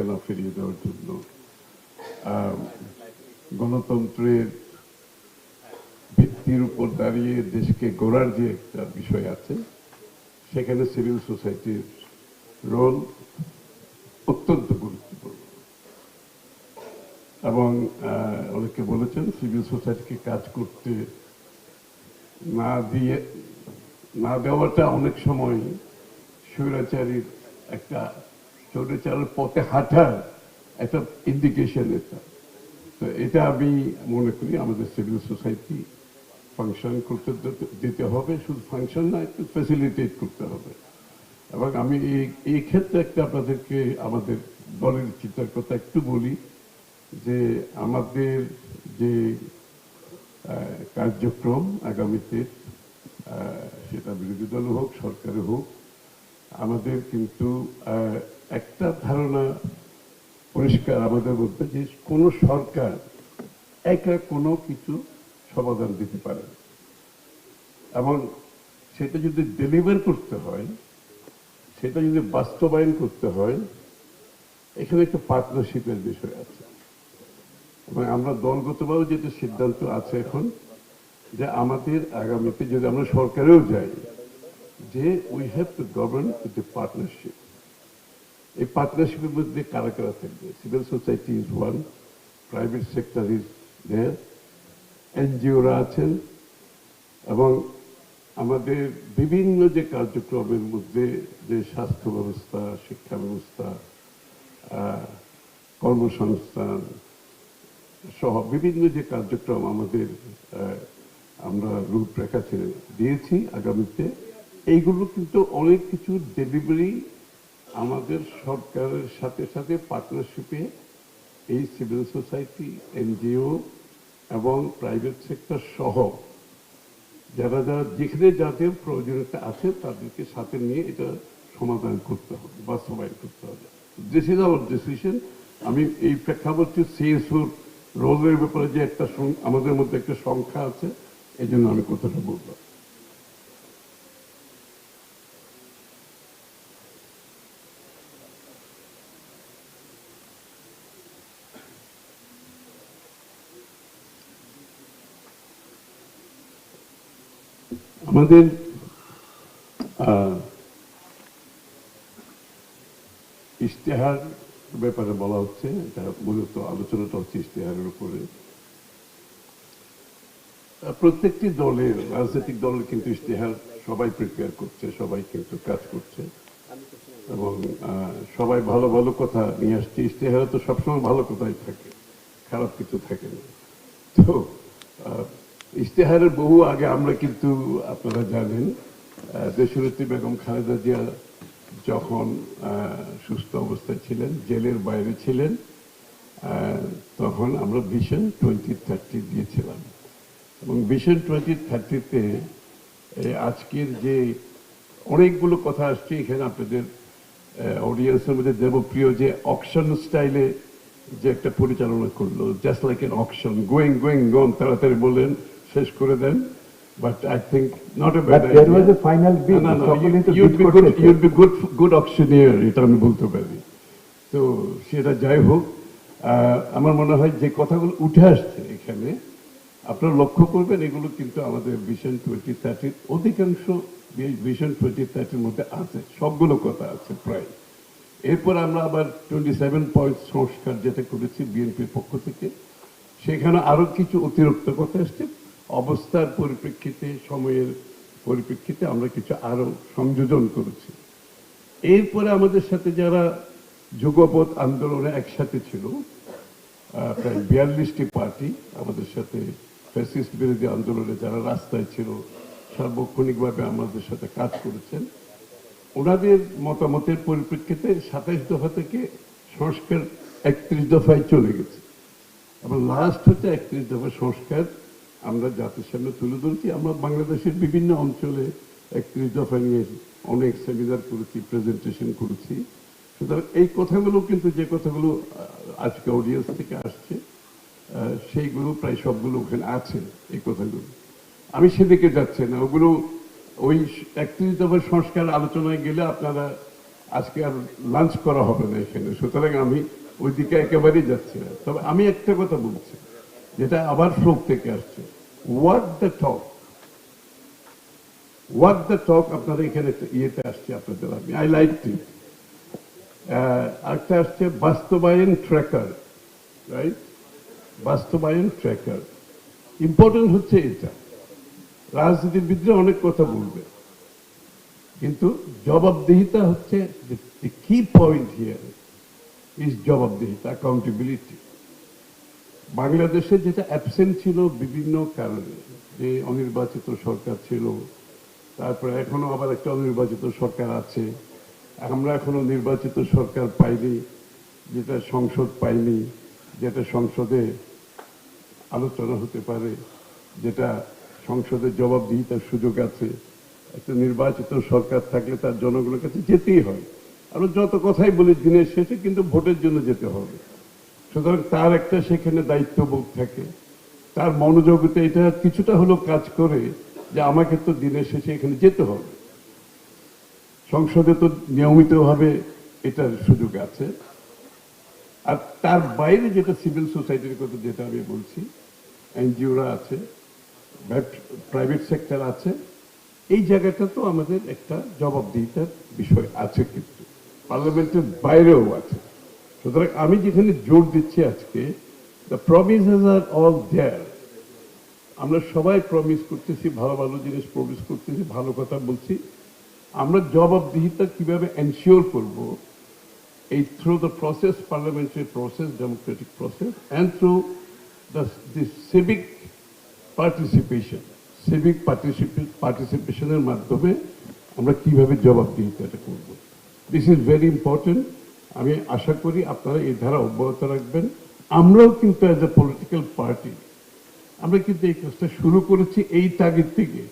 ঠিকানা ফিরিয়ে দেওয়ার জন্য। গণতন্ত্রের ভিত্তির উপর দাঁড়িয়ে দেশকে গড়ার যে একটা বিষয় আছে, সেখানে সিভিল সোসাইটির রোল অত্যন্ত গুরুত্বপূর্ণ। এবং অনেকে বলেছেন সিভিল সোসাইটিকে কাজ করতে না দিয়ে, না দেওয়াটা অনেক সময় স্বৈরাচারীর একটা স্বৈরাচারের পথে হাঁটার একটা ইন্ডিকেশন এটা। তো এটা আমি মনে করি আমাদের সিভিল সোসাইটি ফাংশন করতে দিতে- হবে। শুধু ফাংশন না, একটু ফ্যাসিলিটেট করতে হবে। এবং আমি এই এই ক্ষেত্রে একটা আপনাদেরকে, আমাদের দলের চিন্তার কথা একটু বলি যে আমাদের যে কার্যক্রম আগামীতে সেটা বিরোধী দল হোক সরকারে হোক, আমাদের কিন্তু একটা ধারণা পরিষ্কার আমাদের মধ্যে যে কোনো সরকার একা কোনো কিছু সমাধান দিতে পারে। এবং সেটা যদি ডেলিভার করতে হয়, সেটা যদি বাস্তবায়ন করতে হয়, এখানে একটা পার্টনারশিপের বিষয় আছে এবং আমরা দলগতভাবে যেটা সিদ্ধান্ত আছে এখন, যে আমাদের আগামীতে যদি আমরা সরকারেও যাই, যে we have to govern with a partnership এই পার্টনারশিপের মধ্যে কারা কারা থাকবে? Civil society is one private sector is there এনজিওরা আছেন, এবং আমাদের বিভিন্ন যে কার্যক্রমের মধ্যে যে স্বাস্থ্য ব্যবস্থা, শিক্ষা ব্যবস্থা কর্মসংস্থান সহ বিভিন্ন যে কার্যক্রম আমাদের আমরা রূপরেখা দিয়েছি আগামীতে, এইগুলো কিন্তু অনেক কিছু ডেলিভারি আমাদের সরকারের সাথে সাথে পার্টনারশিপে এই সিভিল সোসাইটি এনজিও এবং প্রাইভেট সেক্টর সহ যারা যারা যেখানে যাদের প্রয়োজনীয়তা আছে তাদেরকে সাথে নিয়ে এটা সমাধান করতে হবে, বাস্তবায়ন করতে হবে। দিস ইজ আওয়ার ডিসিশন আমি এই প্রেক্ষাপটে সিএসওর রোলের ব্যাপারে যে একটা আমাদের মধ্যে একটা সংখ্যা আছে এই জন্য আমি কথাটা বললাম আমাদের ইশতেহার ব্যাপারে বলা হচ্ছে, এটা মূলত আলোচনাটা হচ্ছে ইশতেহারের উপরে। প্রত্যেকটি দলের রাজনৈতিক দলের কিন্তু ইশতেহার সবাই প্রিপেয়ার করছে, সবাই কিন্তু কাজ করছে। এবং সবাই ভালো ভালো কথা নিয়ে আসছে। ইশতেহারে তো সবসময় ভালো কথাই থাকে, খারাপ কিছু থাকে না। তো ইশতেহারের বহু আগে আমরা কিন্তু আপনারা জানেন আহ, বেগম খালেদা জিয়া যখন সুস্থ অবস্থায় ছিলেন জেলের বাইরে ছিলেন তখন আমরা ভিশন টোয়েন্টি থার্টি দিয়েছিলাম। এবং ভিশন টোয়েন্টি থার্টিতে আজকের যে অনেকগুলো কথা আসছে এখানে আপনাদের অডিয়েন্সের মধ্যে দেবপ্রিয় যে অকশন স্টাইলে যে একটা পরিচালনা করল just like an auction going going gone তাড়াতাড়ি বললেন শেষ করে দেন but I think not a bad was a final না না সকলে তো you'd be good. You'd be good good auctioneer এটা আমি বলতে পারি। তো সেটা যাই হোক আমার মনে হয় যে কথাগুলো উঠে আসছে এখানে আপনারা লক্ষ্য করবেন এগুলো কিন্তু আমাদের ভিশন টোয়েন্টি থার্টির অধিকাংশ ভিশন টোয়েন্টি থার্টির মধ্যে আছে সবগুলো কথা আছে প্রায়। এরপর আমরা আবার টোয়েন্টি সেভেন পয়েন্ট সংস্কার যেটা করেছি বিএনপির পক্ষ থেকে সেখানে আরও কিছু অতিরিক্ত কথা আসছে। অবস্থার পরিপ্রেক্ষিতে, সময়ের পরিপ্রেক্ষিতে আমরা কিছু আরও সংযোজন করেছি। এরপরে আমাদের সাথে যারা যুগপথ আন্দোলনে একসাথে ছিল প্রায় বিয়াল্লিশটি পার্টি আমাদের সাথে ফ্যাসিস্ট বিরোধী আন্দোলনে যারা রাস্তায় ছিল, সার্বক্ষণিকভাবে আমাদের সাথে কাজ করেছেন। ওনাদের মতামতের পরিপ্রেক্ষিতে সাতাইশ দফা থেকে সংস্কার একত্রিশ দফায় চলে গেছে। এবং লাস্ট হচ্ছে একত্রিশ দফা সংস্কার আমরা জাতির সামনে তুলে ধরেছি, আমরা বাংলাদেশের বিভিন্ন অঞ্চলে একত্রিশ দফা নিয়ে অনেক সেমিনার করেছি প্রেজেন্টেশন করেছি। সুতরাং এই কথাগুলো কিন্তু যে কথাগুলো আজকে অডিয়েন্স থেকে আসছে সেইগুলো প্রায় সবগুলো ওখানে আছে, এই কথাগুলো। আমি সেদিকে যাচ্ছি না, ওগুলো ওই একত্রিশ দফার সংস্কার আলোচনায় গেলে আপনারা আজকে আর লাঞ্চ করা হবে না এখানে। সুতরাং আমি ওই দিকে একেবারেই যাচ্ছি না। তবে আমি একটা কথা বলছি। যেটা আবার ফ্লোক থেকে আসছে। What the talk what the talk আপনারা এখানে ইয়েতে আসছে আপনাদের আমি আই লাইক টু একটা আসছে বাস্তবায়ন ট্র্যাকার রাইট বাস্তবায়ন ট্র্যাকার ইম্পর্টেন্ট হচ্ছে এটা। রাজনীতিবিদরা অনেক কথা বলবে। কিন্তু জবাবদিহিতা হচ্ছে কি পয়েন্ট হিয়ার ইজ জবাবদিহিতা অ্যাকাউন্টেবিলিটি বাংলাদেশে যেটা অ্যাবসেন্ট ছিল বিভিন্ন কারণে, যে অনির্বাচিত সরকার ছিল, তারপরে এখনও আবার একটা অনির্বাচিত সরকার আছে। আমরা এখনও নির্বাচিত সরকার পাইনি, যেটা সংসদ পাইনি, যেটা সংসদে আলোচনা হতে পারে, যেটা সংসদে জবাবদিহিতার সুযোগ আছে। একটা নির্বাচিত সরকার থাকলে তার জনগণের কাছে যেতেই হয়। আমরা যত কথাই বলি দিনের শেষে কিন্তু ভোটের জন্য যেতে হবে। সুতরাং তার একটা সেখানে দায়িত্ববোধ থাকে। তার মনোযোগতে, এটা কিছুটা হলেও কাজ করে যে আমাকে তো দিনের শেষে এখানে যেতে হবে। সংসদে তো নিয়মিতভাবে এটার সুযোগ আছে। আর তার বাইরে যেটা সিভিল সোসাইটির কথা যেটা আমি বলছি, এনজিওরা আছে প্রাইভেট সেক্টর আছে, এই জায়গাটা তো আমাদের একটা জবাবদিহিতার বিষয় আছে কিন্তু। পার্লামেন্টের বাইরেও আছে। সুতরাং আমি যেখানে জোর দিচ্ছি আজকে the promises are all there আমরা সবাই প্রমিস করতেছি, ভালো ভালো জিনিস প্রমিস করতেছি, ভালো কথা বলছি। আমরা জবাবদিহিতা কীভাবে এনশিওর করব? এই through the process parliamentary process democratic process and through the the civic participation civic পার্টিসিপেশনের মাধ্যমে আমরা কীভাবে জবাবদিহিতাটা করব? দিস ইজ ভেরি ইম্পর্টেন্ট আমি আশা করি আপনারা এই ধারা অব্যাহত রাখবেন। আমরাও কিন্তু অ্যাজ এ পলিটিক্যাল পার্টি আমরা কিন্তু এই কাজটা শুরু করেছি এই তাগিদ থেকে।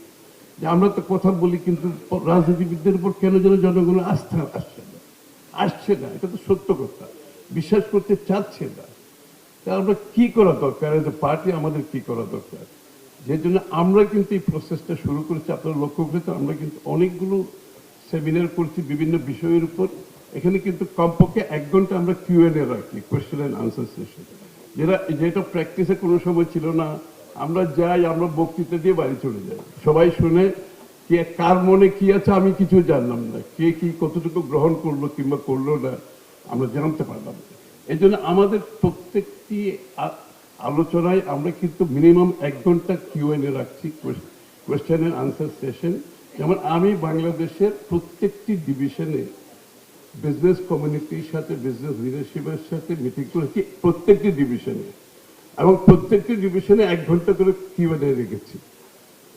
যে আমরা তো কথা বলি কিন্তু রাজনীতিবিদদের উপর কেন যেন জনগণের আস্থা আসছে না। আসছে না, এটা তো সত্য কথা। বিশ্বাস করতে চাচ্ছে না। তা আমরা কি করা দরকার? এজ এ পার্টি আমাদের কি করা দরকার? যে জন্য আমরা কিন্তু এই প্রসেসটা শুরু করেছি। আপনারা লক্ষ্য করেছেন, আমরা কিন্তু অনেকগুলো সেমিনার করছি বিভিন্ন বিষয়ের উপর। এখানে কিন্তু কমপক্ষে এক ঘণ্টা আমরা কিউএনএ রাখি কোয়েশ্চেন অ্যান্ড আনসার সেশন যেটা যেটা প্র্যাকটিসে কোনো সময় ছিল না, আমরা যাই, আমরা বক্তৃতা দিয়ে বাড়ি চলে যাই। সবাই শুনে কে, কার মনে কি আছে আমি কিছু জানলাম না। কে কি, কতটুকু গ্রহণ করল কিংবা করল না, আমরা জানতে পারলাম এই জন্য আমাদের প্রত্যেকটি আলোচনায় আমরা কিন্তু মিনিমাম এক ঘণ্টা কিউএনএ রাখছি কোয়েশ্চেন অ্যান্ড আনসার সেশন যেমন আমি বাংলাদেশের প্রত্যেকটি ডিভিশনে বিজনেস কমিউনিটির সাথে বিজনেস লিডারশিপের সাথে মিটিং করেছি প্রত্যেকটি ডিভিশনে এবং প্রত্যেকটি ডিভিশনে এক ঘণ্টা করে কিউএনএ রেখেছি।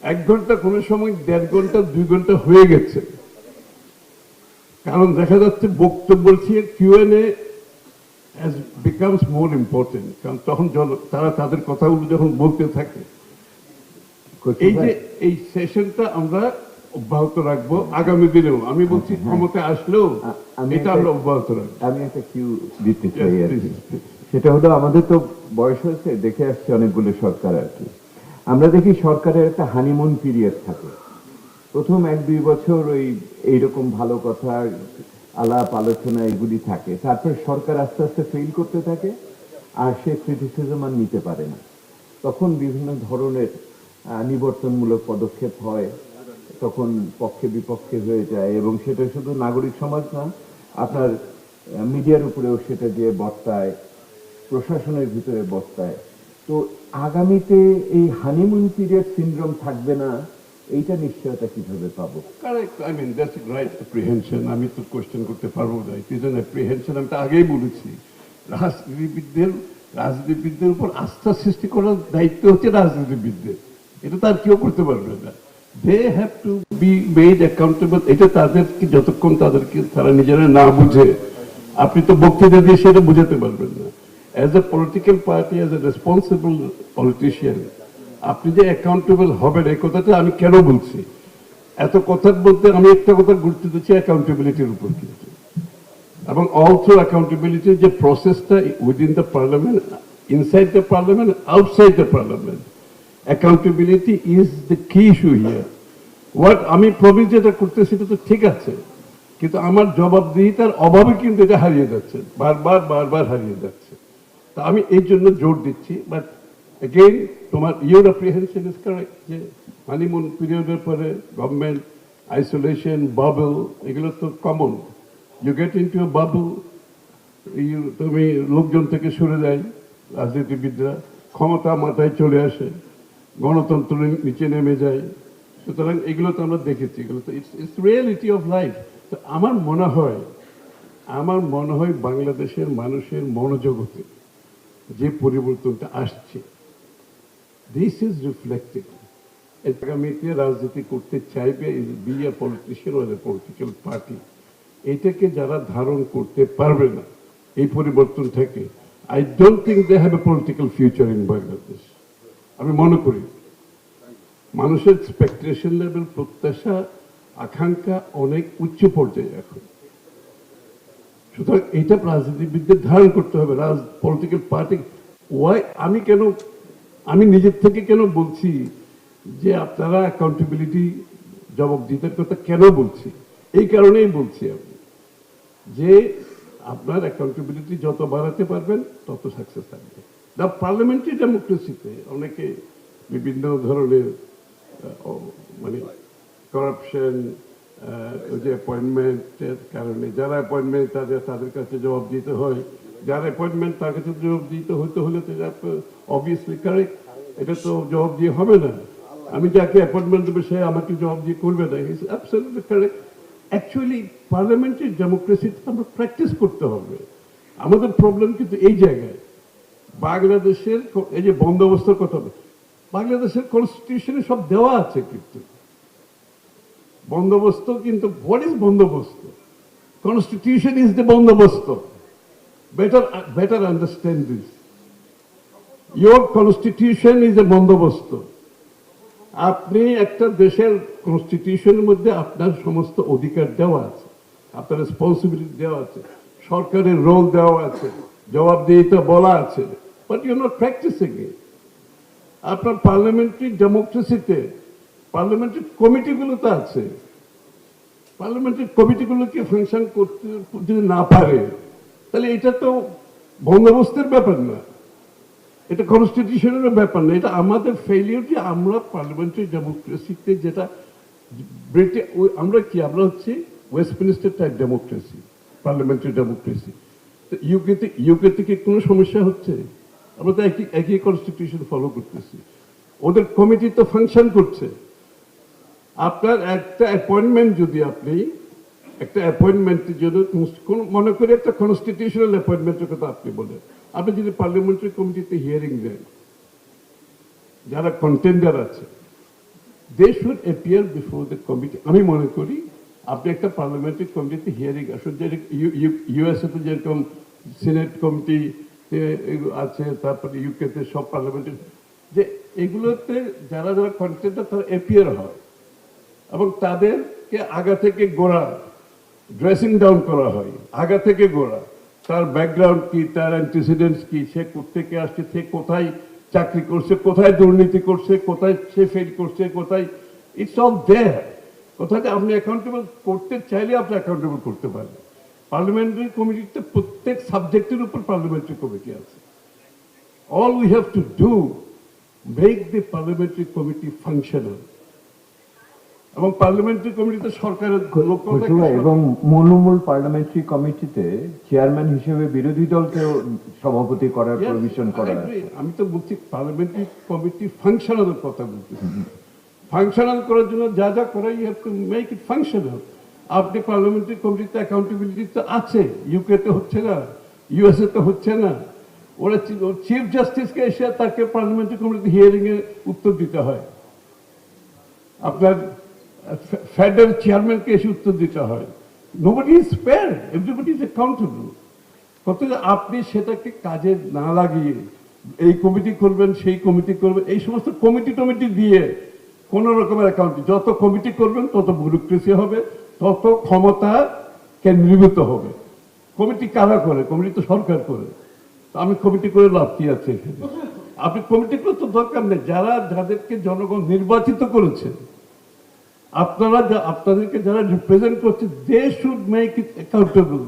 এক ঘণ্টা কোনো সময় দেড় ঘণ্টা দুই ঘণ্টা হয়ে গেছে। কারণ দেখা যাচ্ছে বক্তব্য বলছি Q and A as becomes more important কারণ তখন তারা তাদের কথাগুলো যখন বলতে থাকে। এই যে এই সেশনটা আমরা অব্যাহত রাখব আগামী দিনেও। আমি বলছি ক্ষমতা আসলেও এটা আমরা অব্যাহত রাখব। আমি একটা কিউ দিতে চাই আর কি. সেটা হলো আমাদের তো বয়স হয়েছে দেখে আসছে অনেকগুলো সরকার আর কি। আমরা দেখি সরকারের একটা হানিমুন পিরিয়ড থাকে। প্রথম এক দুই বছর ওই এইরকম ভালো কথা আলাপ আলোচনা এগুলি থাকে। তারপর সরকার আস্তে আস্তে ফেল করতে থাকে আর সে ক্রিটিসিজম আর নিতে পারে না। তখন বিভিন্ন ধরনের নিবর্তনমূলক পদক্ষেপ হয়। তখন পক্ষে বিপক্ষে হয়ে যায় এবং সেটা শুধু নাগরিক সমাজ না, আপনার মিডিয়ার উপরেও সেটা যে বর্তায়, প্রশাসনের ভিতরে বর্তায়। তো আগামীতে এই হানিমুন পিরিয়ড সিনড্রোম থাকবে না, এইটা নিশ্চয়তা কীভাবে পাবো? Correct I mean that's right apprehension আমি তো কোশ্চেন করতে পারব না। ইট ইজ অ্যাপ্রিহেনশন আমি তো আগেই বলেছি। রাজনীতিবিদদের রাজনীতিবিদদের উপর আস্থা সৃষ্টি করার দায়িত্ব হচ্ছে রাজনীতিবিদদের। এটা তার কেউ করতে পারবে না। এটা তাদেরকে যতক্ষণ তাদেরকে তারা নিজেরা না বুঝে, আপনি তো বক্তৃতা দিয়ে সেটা বুঝাতে পারবেন না। As a political party as a responsible politician আপনি যে অ্যাকাউন্টেবল হবেন, এই কথাটা আমি কেন বলছি? এত কথার মধ্যে আমি একটা কথা গুরুত্ব দিচ্ছি অ্যাকাউন্টেবিলিটির উপর কিন্তু। এবং অলসো অ্যাকাউন্টেবিলিটি যে প্রসেসটা within the parliament inside the parliament outside the parliament accountability is the key issue here what আমি প্রমিস যেটা করতে সেটা তো ঠিক আছে, কিন্তু আমার জবাবদিহিতার অভাবে কিন্তু এটা হারিয়ে যাচ্ছে, বারবার বারবার হারিয়ে যাচ্ছে। তা আমি এই জন্য জোর দিচ্ছি বাট এগেইন তোমার ইউর অ্যাপ্রিহেনশন ইজ কারেক্ট যে হানিমুন পিরিয়ডের পরে গভর্নমেন্ট আইসোলেশন বাবল এগুলো তো common you get into bubble তুমি লোকজন থেকে সরে যায়, রাজনীতিবিদরা, ক্ষমতা মাথায় চলে আসে। গণতন্ত্র নিচে নেমে যায়। সুতরাং এগুলো তো আমরা দেখেছি, এগুলো তো it's it's reality of life তো আমার মনে হয়, আমার মনে হয় বাংলাদেশের মানুষের মনোজগতে যে পরিবর্তনটা আসছে দিস ইজ রিফ্লেক্টেড আগামীতে রাজনীতি করতে চাইবে be a politician or political party এটাকে যারা ধারণ করতে পারবে না, এই পরিবর্তন থেকে I don't think they have a political future in Bangladesh আমি মনে করি, মানুষের এক্সপেকটেশন লেভেল প্রত্যাশা, আকাঙ্ক্ষা অনেক উচ্চ পর্যায়ে এখন। সুতরাং এইটা রাজনীতিবিদদের ধারণ করতে হবে, রাজ পলিটিক্যাল পার্টি ওয়াই আমি কেন, আমি নিজের থেকে কেন বলছি যে আপনারা অ্যাকাউন্টেবিলিটি জবাবদিহিতার কথা কেন বলছি? এই কারণেই বলছি আমি যে আপনার অ্যাকাউন্টেবিলিটি যত বাড়াতে পারবেন, তত সাকসেস থাকবে। দ্য পার্লামেন্টারি ডেমোক্রেসিতে অনেকে বিভিন্ন ধরনের মানে করাপশন ওই যে অ্যাপয়েন্টমেন্টের কারণে যারা অ্যাপয়েন্টমেন্ট তাদের তাদের কাছে জবাব দিতে হয়। যার অ্যাপয়েন্টমেন্ট তার কাছে জবাব দিতে হইতে হলে তো অবভিয়াসলি কারেক্ট এটা তো জবাব দিয়ে হবে না। আমি যাকে অ্যাপয়েন্টমেন্ট দেবো, সে আমাকে জবাব দিয়ে করবে না। Is absolutely correct actually parliamentary ডেমোক্রেসিতে আমরা প্র্যাকটিস করতে হবে। আমাদের প্রবলেম কিন্তু এই জায়গায়। বাংলাদেশের এই যে বন্দোবস্তের কথা বাংলাদেশের কনস্টিটিউশনে সব দেওয়া আছে কিন্তু। বন্দোবস্ত কিন্তু হোয়াট ইজ বন্দোবস্ত? কনস্টিটিউশন ইজ দ্য বন্দোবস্ত। Better better understand this your constitution is a বন্দোবস্ত। আপনি একটা দেশের কনস্টিটিউশনের মধ্যে আপনার সমস্ত অধিকার দেওয়া আছে, আপনার রেসপন্সিবিলিটি দেওয়া আছে, সরকারের রোল দেওয়া আছে, জবাবদিহিতা বলা আছে। But you not practicing it আপনার পার্লামেন্টারি ডেমোক্রেসিতে পার্লামেন্টারি কমিটিগুলো তো আছে। পার্লামেন্টারি কমিটিগুলোকে ফাংশন করতে, যদি না পারে, তাহলে এটা তো বন্দোবস্তের ব্যাপার না। এটা কনস্টিটিউশনের ব্যাপার না। এটা আমাদের ফেলিওর যে আমরা পার্লামেন্টারি ডেমোক্রেসিতে যেটা ব্রিটেন আমরা কি? আমরা হচ্ছে Westminster type democracy parliamentary democracy ইউকেতে ইউকেতে কি কোনো সমস্যা হচ্ছে? আমরা তো একই একই কনস্টিটিউশন ফলো করতেছি। ওদের কমিটি তো ফাংশন করছে। আপনার একটা অ্যাপয়েন্টমেন্ট যদি আপনি, একটা অ্যাপয়েন্টমেন্টের জন্য মনে করি একটা কনস্টিটিউশনাল অ্যাপয়েন্টমেন্টের কথা আপনি বলেন। আপনি যদি পার্লামেন্টারি কমিটিতে হিয়ারিং দেন, যারা কন্টেন্ডার আছে they should appear before the committee আমি মনে করি আপনি একটা পার্লামেন্টারি কমিটিতে হিয়ারিং আসুন যে ইউএসএ তে যেরকম সিনেট কমিটি আছে, তারপরে ইউকেতে সব পার্লামেন্টারি যে এগুলোতে যারা যারা কন্টেন্ডার তারা অ্যাপিয়ার হয় এবং তাদেরকে আগা থেকে গোড়া ড্রেসিং ডাউন করা হয়, আগা থেকে গোড়া। তার ব্যাকগ্রাউন্ড কি, তার অ্যান্টিসিডেন্টস কি, সে থেকে আসছে, সে কোথায় চাকরি করছে, কোথায় দুর্নীতি করছে, কোথায় সে ফেল করছে, কোথায় ইটস অল দেয়ার কোথায় আপনি অ্যাকাউন্টেবল করতে চাইলে আপনি অ্যাকাউন্টেবল করতে পারেন। পার্লামেন্টারি কমিটিতে প্রত্যেক সাবজেক্টের উপর পার্লামেন্টারি কমিটি আছে। All we have to do make the parliamentary committee functional. এবং পার্লামেন্টারি কমিটিতে সরকারের এবং মূলমূল পার্লামেন্টারি কমিটিতে চেয়ারম্যান হিসেবে বিরোধী দলকেও সভাপতি করার প্রভিশন করা আমি তো বলছি পার্লামেন্টারি কমিটি ফাংশনাল কথা বলছি। ফাংশনাল করার জন্য যা যা করা you have to make it functional আপনি পার্লামেন্টারি কমিটিতে অ্যাকাউন্টেবিলিটি তো আছে ইউকে তে হচ্ছে না ইউএসএ তো হচ্ছে না। ওরা চিফ জাস্টিসকে এসে তাকে পার্লামেন্টারি কমিটিতে হিয়ারিং এর উত্তর দিতে হয়। আপনার ফেডারেল চেয়ারম্যানকে এসে উত্তর দিতে হয়। Nobody is fair everybody is accountable কত আপনি সেটাকে কাজে না লাগিয়ে এই কমিটি করবেন, সেই কমিটি করবেন, এই সমস্ত কমিটি টমিটি দিয়ে কোনো রকমের অ্যাকাউন্ট যত কমিটি করবেন, তত ব্যুরোক্রেসি হবে তত ক্ষমতা কেন্দ্রীভূত হবে? কমিটি কারা করে? কমিটি তো সরকার করে। আমি কমিটি করে লাভ কি আছে এখানে? আপনি কমিটি করে তো দরকার নেই। যারা যাদেরকে জনগণ নির্বাচিত করেছে, আপনারা আপনাদেরকে যারা রিপ্রেজেন্ট করছে they should make it accountable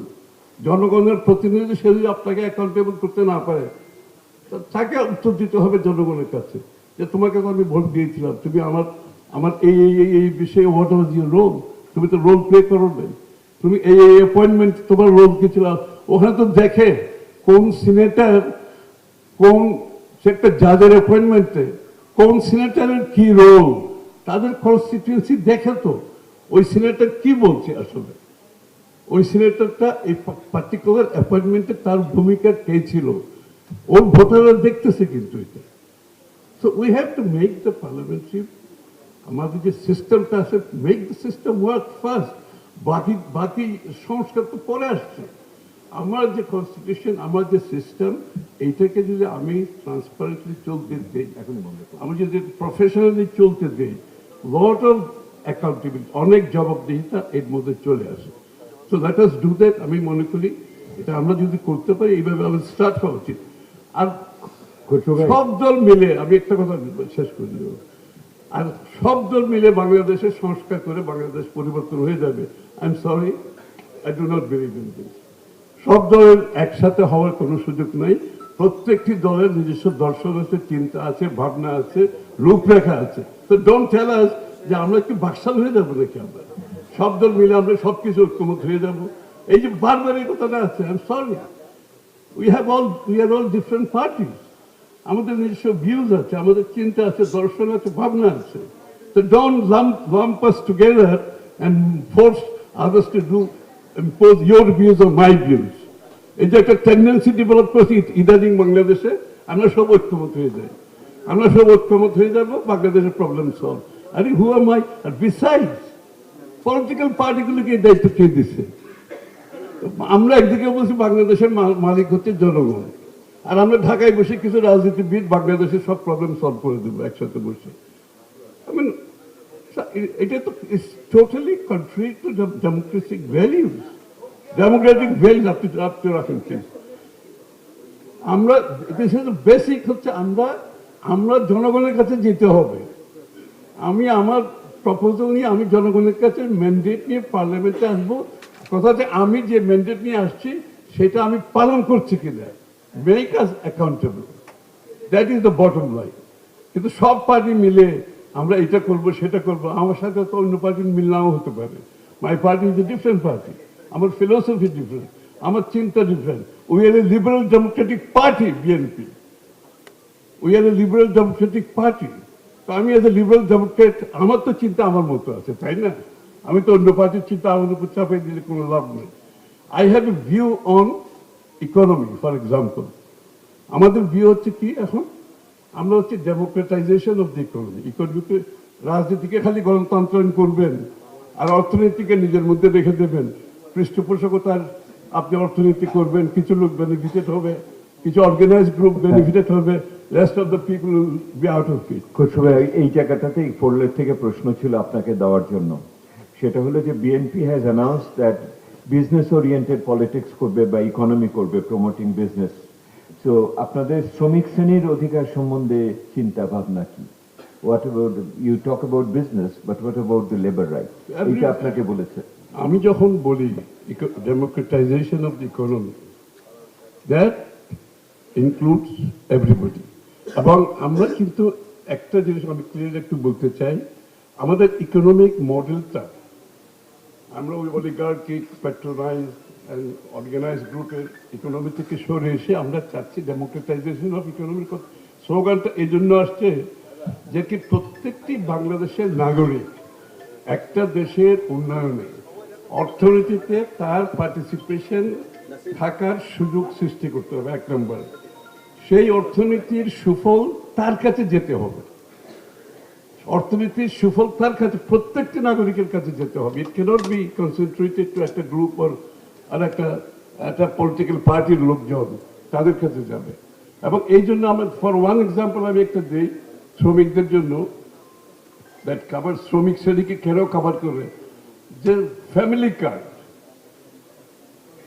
জনগণের প্রতিনিধি সে যদি আপনাকে অ্যাকাউন্টেবল করতে না পারে তাকে উত্তর দিতে হবে জনগণের কাছে যে, তোমাকে আমি ভোট দিয়েছিলাম। তুমি আমার আমার এই এই এই এই বিষয়ে হোয়াট ওয়াজ ইউর রোল তুমি তো রোল প্লে করো তুমি এই এই অ্যাপয়েন্টমেন্ট তোমার রোল কি ছিল? ওখানে তো দেখে কোন সিনেটার কোন সে একটা জাজের অ্যাপয়েন্টমেন্টে কোন সিনেটারের কি রোল তাদের কনস্টিটিউন্সি দেখে তো ওই সিনেটার কি বলছে আসলে। ওই সিনেটরটা এই পার্টিকুলার অ্যাপয়েন্টমেন্টে তার ভূমিকা কে ছিল? ওর ভোটাররা দেখতেছে কিন্তু এটা। So we have to make the parliamentary আমাদের যে সিস্টেমটা আছে make the system work first বাকি বাকি সংস্কার তো পরে আসছে। আমার যে কনস্টিটিউশন আমার যে সিস্টেম এইটাকে যদি আমি ট্রান্সপারেন্টলি চলতে দিই করুন। আমি যদি প্রফেশনালি চলতে দিই লট অফ অ্যাকাউন্টেবিলিটি অনেক জবাবদিহিতা এর মধ্যে চলে আসে। So that us do that আমি মনে করি এটা আমরা যদি করতে পারি এইভাবে আমাদের স্টার্ট হওয়া উচিত। আর সব দল মিলে আমি একটা কথা শেষ করে দেব আর সব দল মিলে বাংলাদেশের সংস্কার করে বাংলাদেশ পরিবর্তন হয়ে যাবে। I am sorry I do not believe in this সব দলের একসাথে হওয়ার কোনো সুযোগ নাই। প্রত্যেকটি দলের নিজস্ব দর্শন আছে, চিন্তা আছে, ভাবনা আছে, রূপরেখা আছে। তো ডোন্ট টেল আস যে আমরা কি বাকশাল হয়ে যাব নাকি আমরা। সব দল মিলে আমরা সবকিছু ঐক্যমত হয়ে যাব। এই যে বারবার এই কথাটা আছে I am sorry we have all we are all different parties আমাদের নিজস্ব ভিউজ আছে, আমাদের চিন্তা আছে, দর্শন আছে, ভাবনা আছে। তো don't lump lump us together and force others to do impose your views or my views এই যে একটা টেন্ডেন্সি ডেভেলপ করেছি ইদানিং বাংলাদেশে, আমরা সব ঐক্যমত হয়ে যাই। আমরা সব ঐক্যমত হয়ে যাব বাংলাদেশের প্রবলেম সলভ আরে হু আর মাই আর বিসাইডস পলিটিক্যাল পার্টিগুলোকে এই দায়িত্ব কে দিচ্ছে আমরা একদিকে বলছি বাংলাদেশের মালিক হচ্ছে জনগণ। আর আমরা ঢাকায় বসে কিছু রাজনীতিবিদ, বাংলাদেশের সব প্রবলেম সলভ করে দেবো একসাথে বসে। এটা তো totally country to democratic values democratic values আপনি আপনি রাখেন আমরা দিস ইজ বেসিক হচ্ছে আমরা আমরা জনগণের কাছে যেতে হবে। আমি আমার প্রপোজাল নিয়ে, আমি জনগণের কাছে ম্যান্ডেট নিয়ে পার্লামেন্টে আসব। কথা হচ্ছে আমি যে ম্যান্ডেট নিয়ে আসছি, সেটা আমি পালন করছি কিনা? Make us accountable that is the bottom line কিন্তু সব পার্টি মিলে আমরা এটা করব, সেটা করব, আমার সাথে তো অন্য পার্টির মিল নাও হতে পারে। My party is a different party আমার ফিলোসফি ডিফারেন্ট আমার চিন্তা different we are a liberal democratic party BNP we are a liberal democratic party তো আমি এজ এ লিবারেল ডেমোক্রেট আমার তো চিন্তা আমার মতো আছে, তাই না? আমি তো অন্য পার্টির চিন্তা আমার উপর চাপিয়ে দিলে কোনো লাভ নেই। I have a view on economy for example আমাদের ভিউ হচ্ছে কি এখন? আমরা হচ্ছে ডেমোক্রেটাইজেশন অফ দি ইকোনমি ইকোনমিকে রাজনীতিকে খালি গণতন্ত্রায়ন করবেন আর অর্থনীতিকে নিজের মধ্যে রেখে দেবেন। পৃষ্ঠপোষকতার আপনি অর্থনীতি করবেন কিছু লোক বেনিফিটেড হবে কিছু অর্গানাইজ গ্রুপ বেনিফিটেড হবে rest of the people be out of it ভাই, এই জায়গাটাতে ফোরলের থেকে প্রশ্ন ছিল আপনাকে দেওয়ার জন্য। সেটা হলো যে BNP has announce that business oriented politics করবে বা ইকোনমি করবে প্রমোটিং বিজনেস তো আপনাদের শ্রমিক শ্রেণির অধিকার সম্বন্ধে চিন্তা ভাবনা কি? What about you talk about business but what about the labour right এইটা আপনাকে বলেছে। আমি যখন বলি democratisation of the economy that includes everybody এবং আমরা কিন্তু একটা জিনিস আমি ক্লিয়ার একটু বলতে চাই আমাদের ইকোনমিক মডেলটা আমরা ওই অলিগার্কিক পেট্রোনাইজ অ্যান্ড অর্গানাইজ গ্রুপের ইকোনমি থেকে সরে এসে আমরা চাচ্ছি ডেমোক্রেটাইজেশন অফ ইকোনমির স্লোগানটা এই জন্য আসছে যে কি প্রত্যেকটি বাংলাদেশের নাগরিক একটা দেশের উন্নয়নে অর্থনীতিতে তার পার্টিসিপেশন থাকার সুযোগ সৃষ্টি করতে হবে, এক নম্বর। সেই অর্থনীতির সুফল তার কাছে যেতে হবে। অর্থনীতির সুফল তার কাছে প্রত্যেকটি নাগরিকের কাছে যেতে হবে। It cannot be concentrated to একটা গ্রুপ ওর আর একটা একটা পলিটিক্যাল পার্টির লোকজন তাদের কাছে যাবে। এবং এই জন্য আমার ফর ওয়ান এক্সাম্পল আমি একটা দিই শ্রমিকদের জন্য দ্যাট কাভার শ্রমিক শ্রেণীকে কেন কাভার করে? যে ফ্যামিলি কার্ড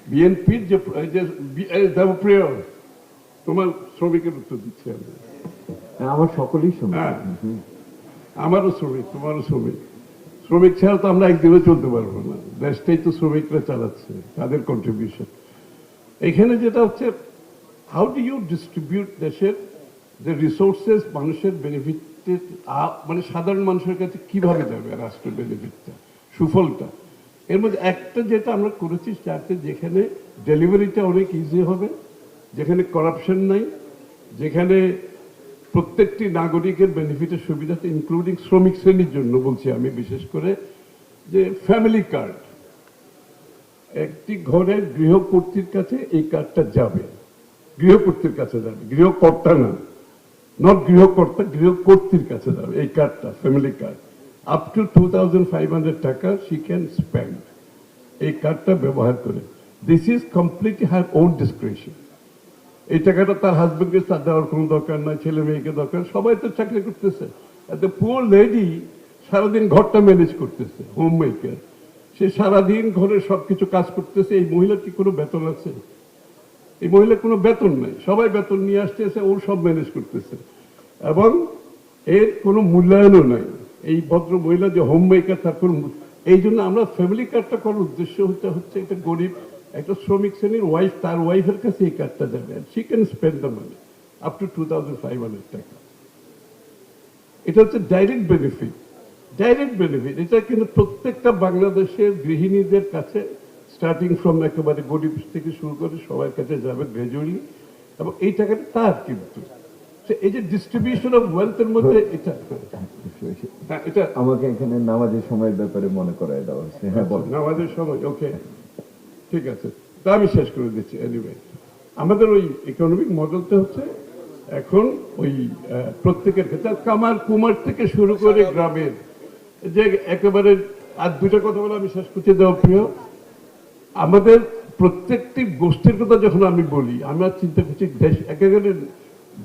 বিএনপির যে দেবপ্রিয় তোমার শ্রমিকের উত্তর দিচ্ছি আমি। আমার সকলেই শ্রমিক। হ্যাঁ। আমারও শ্রমিক, তোমারও শ্রমিক। শ্রমিক ছাড়া তো আমরা একদিনও চলতে পারব না। দেশটাই তো শ্রমিকরা চালাচ্ছে, তাদের কন্ট্রিবিউশন এখানে যেটা হচ্ছে হাউ ডু ইউ ডিস্ট্রিবিউট দেশের যে রিসোর্সেস মানুষের বেনিফিটের মানে সাধারণ মানুষের কাছে কীভাবে যাবে রাষ্ট্রের বেনিফিটটা সুফলটা? এর মধ্যে একটা যেটা আমরা করেছি যাতে যেখানে ডেলিভারিটা অনেক ইজি হবে, যেখানে কারাপশন নাই, যেখানে প্রত্যেকটি নাগরিকের বেনিফিটের সুবিধাতে ইনক্লুডিং শ্রমিক শ্রেণির জন্য বলছি আমি, বিশেষ করে যে ফ্যামিলি কার্ড একটি ঘরের গৃহকর্ত্রীর কাছে এই কার্ডটা যাবে। গৃহকর্ত্রীর কাছে যাবে, গৃহকর্তা না নট গৃহকর্তা, গৃহকর্ত্রীর কাছে যাবে এই কার্ডটা family card up to two thousand five hundred টাকা শি ক্যান স্পেন্ড এই কার্ডটা ব্যবহার করে। This is completely her own description এই টাকাটা তার হাজবেন্ডকে তার দেওয়ার কোনো দরকার নাই, ছেলে মেয়েকে দরকার, সবাই তো চাকরি করতেছে। এত পুয়ার লেডি সারাদিন ঘরটা ম্যানেজ করতেছে হোম মেকার সে সারাদিন ঘরে সবকিছু কাজ করতেছে, এই মহিলার কি কোনো বেতন আছে? এই মহিলার কোনো বেতন নাই, সবাই বেতন নিয়ে আসতেছে ওর সব ম্যানেজ করতেছে। এবং এর কোনো মূল্যায়নও নাই। এই ভদ্র মহিলা যে হোম মেকার তার কোনো এই জন্য আমরা ফ্যামিলি কার্ডটা করার উদ্দেশ্য হচ্ছে হচ্ছে একটা গরিব একটা শ্রমিক শ্রেণির ওয়াইফ তার ওয়াইফের কাছে এই কার্ডটা যাবে she can spend the money up to two thousand five hundred টাকা। এটা হচ্ছে ডাইরেক্ট বেনিফিট ডাইরেক্ট বেনিফিট এটা কিন্তু প্রত্যেকটা বাংলাদেশের গৃহিণীদের কাছে স্টার্টিং ফ্রম একেবারে গরিব থেকে শুরু করে সবার কাছে যাবে গ্র্যাজুয়ালি এবং এই টাকাটা তার কিন্তু। এই যে ডিস্ট্রিবিউশন অফ ওয়েলথের মধ্যে এটা হ্যাঁ, এটা আমাকে এখানে নামাজের সময়ের ব্যাপারে মনে করায় দেওয়া হচ্ছে হ্যাঁ আমাদের সময় ওকে ঠিক আছে, তা আমি শেষ করে দিচ্ছি এনিওয়ে আমাদের ওই ইকোনমিক মডেলটা হচ্ছে এখন ওই প্রত্যেকের ক্ষেত্রে, কামার কুমার থেকে শুরু করে গ্রামের, যে একেবারে, আর দুটো কথা বলে আমি শেষ করতে দেওয়া প্রিয়। আমাদের প্রত্যেকটি গোষ্ঠীর কথা যখন আমি বলি, আমরা চিন্তা করছি দেশ একেবারে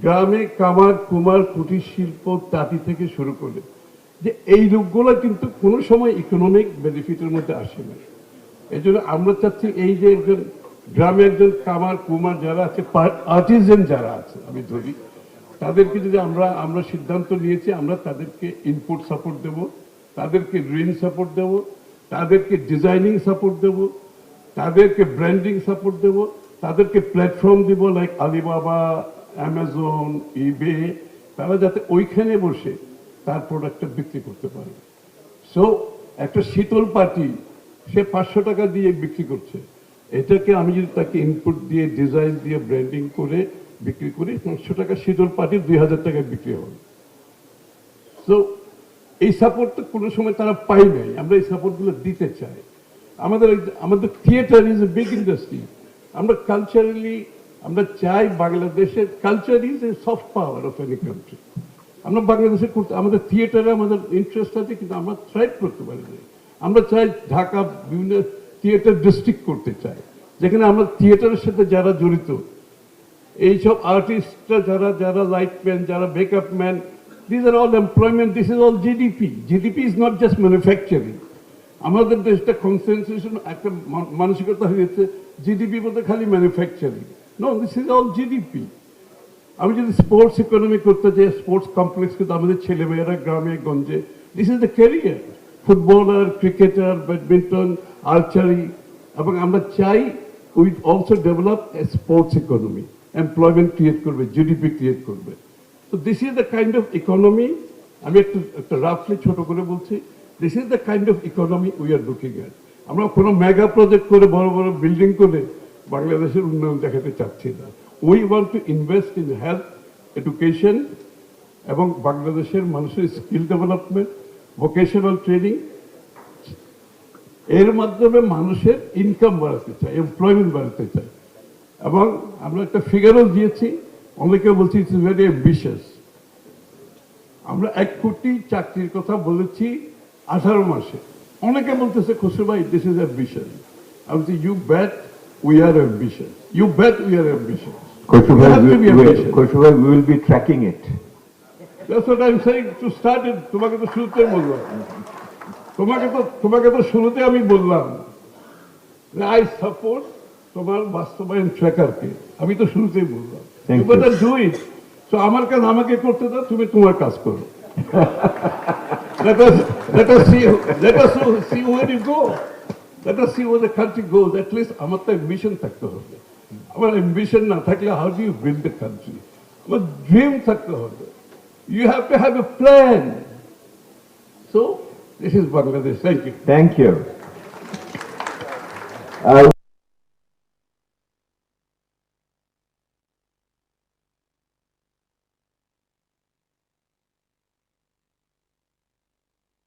গ্রামে কামার কুমার কুটির শিল্প তাঁতি থেকে শুরু করে, যে এই লোকগুলো কিন্তু কোনো সময় ইকোনমিক বেনিফিটের মধ্যে আসে না। এই জন্য আমরা চাচ্ছি এই যে একজন গ্রামে একজন কামার কুমার যারা আছে আর্টিজেন যারা আছে, আমি ধরি, তাদেরকে যদি আমরা আমরা সিদ্ধান্ত নিয়েছি, আমরা তাদেরকে ইনপুট সাপোর্ট দেব, তাদেরকে ঋণ সাপোর্ট দেব, তাদেরকে ডিজাইনিং সাপোর্ট দেব, তাদেরকে ব্র্যান্ডিং সাপোর্ট দেব, তাদেরকে প্ল্যাটফর্ম দিব লাইক আলিবাবা অ্যামাজন ইবে তারা যাতে ওইখানে বসে তার প্রোডাক্টটা বিক্রি করতে পারে। সো একটা শীতল পাটি সে পাঁচশো টাকা দিয়ে বিক্রি করছে। এটাকে আমি যদি তাকে ইনপুট দিয়ে ডিজাইন দিয়ে ব্র্যান্ডিং করে বিক্রি করি, পাঁচশো টাকা শীতল পাটি দুই হাজার টাকায় বিক্রি হবে। সো এই সাপোর্ট তো কোনো সময় তারা পাই নাই। আমরা এই সাপোর্টগুলো দিতে চাই। আমাদের আমাদের theatre is a big industry আমরা কালচারালি আমরা চাই বাংলাদেশের culture is a soft power of any country আমরা বাংলাদেশে করতে আমাদের থিয়েটারে আমাদের ইন্টারেস্ট আছে, কিন্তু আমরা থ্রাইভ করতে পারি না আমরা চাই ঢাকা বিভিন্ন থিয়েটার ডিস্ট্রিক্ট করতে চাই। যেখানে আমরা থিয়েটারের সাথে যারা জড়িত, এইসব আর্টিস্টরা যারা যারা লাইট ম্যান যারা backup man this are all employment this is all GDP GDP is not just manufacturing আমাদের দেশটা কনসেন্ট্রেশন একটা মান- মানসিকতা হয়েছে জিডিপি বলতে খালি manufacturing no this is all GDP আমি যদি স্পোর্টস ইকোনমি করতে চাই স্পোর্টস কমপ্লেক্স কিন্তু আমাদের ছেলেমেয়েরা গ্রামে, গঞ্জে this is the career footballer cricketer badminton archery এবং আমরা চাই we also develop a sports economy employment create করবে জিডিপি ক্রিয়েট করবে। তো this is the kind of economy আমি একটু, একটা রাফলি ছোট করে বলছি this is the kind of economy we are looking at আমরা কোনো মেগা প্রজেক্ট করে, বড় বড় বিল্ডিং করে বাংলাদেশের উন্নয়ন দেখাতে চাচ্ছি না। We want to invest in health education এবং বাংলাদেশের মানুষের স্কিল ডেভেলপমেন্ট ভোকেশনাল ট্রেনিং এর মাধ্যমে মানুষের ইনকাম বাড়াতে চাই এমপ্লয়মেন্ট বাড়াতে চাই এবং আমরা একটা ফিগারও দিয়েছি অনেকে বলছি ইটস ভেরি অ্যাম্বিশিয়াস আমরা এক কোটি চাকরির কথা বলেছি আঠারো মাসে। অনেকে বলতেছে খুশু ভাই দিস ইজ অ্যাম্বিশন আমি বলছি you bet we are ambition you bet we are ambition. কৈশোর ভাই will be tracking it That's what I'm saying. To start it. তোমাকে তো শুরুতে বললাম। তোমাকে তো তোমাকে তো শুরুতে আমি বললাম আই সাপোর্ট তোমার বাস্তবায়ন ট্র্যাকারকে আমি তো শুরুতেই বললাম। বাট আমার কাজ আমাকে করতে দাও তুমি তোমার কাজ করো। Let us let us see let us see where you go let us see where the country goes at least আমার তো অ্যাম্বিশন থাকতে হবে। আমার অ্যাম্বিশন না থাকলে how do you build the country আমার ড্রিম থাকতে হবে। You have to have a plan. So, this is Bangladesh. Thank you. Thank you. Uh,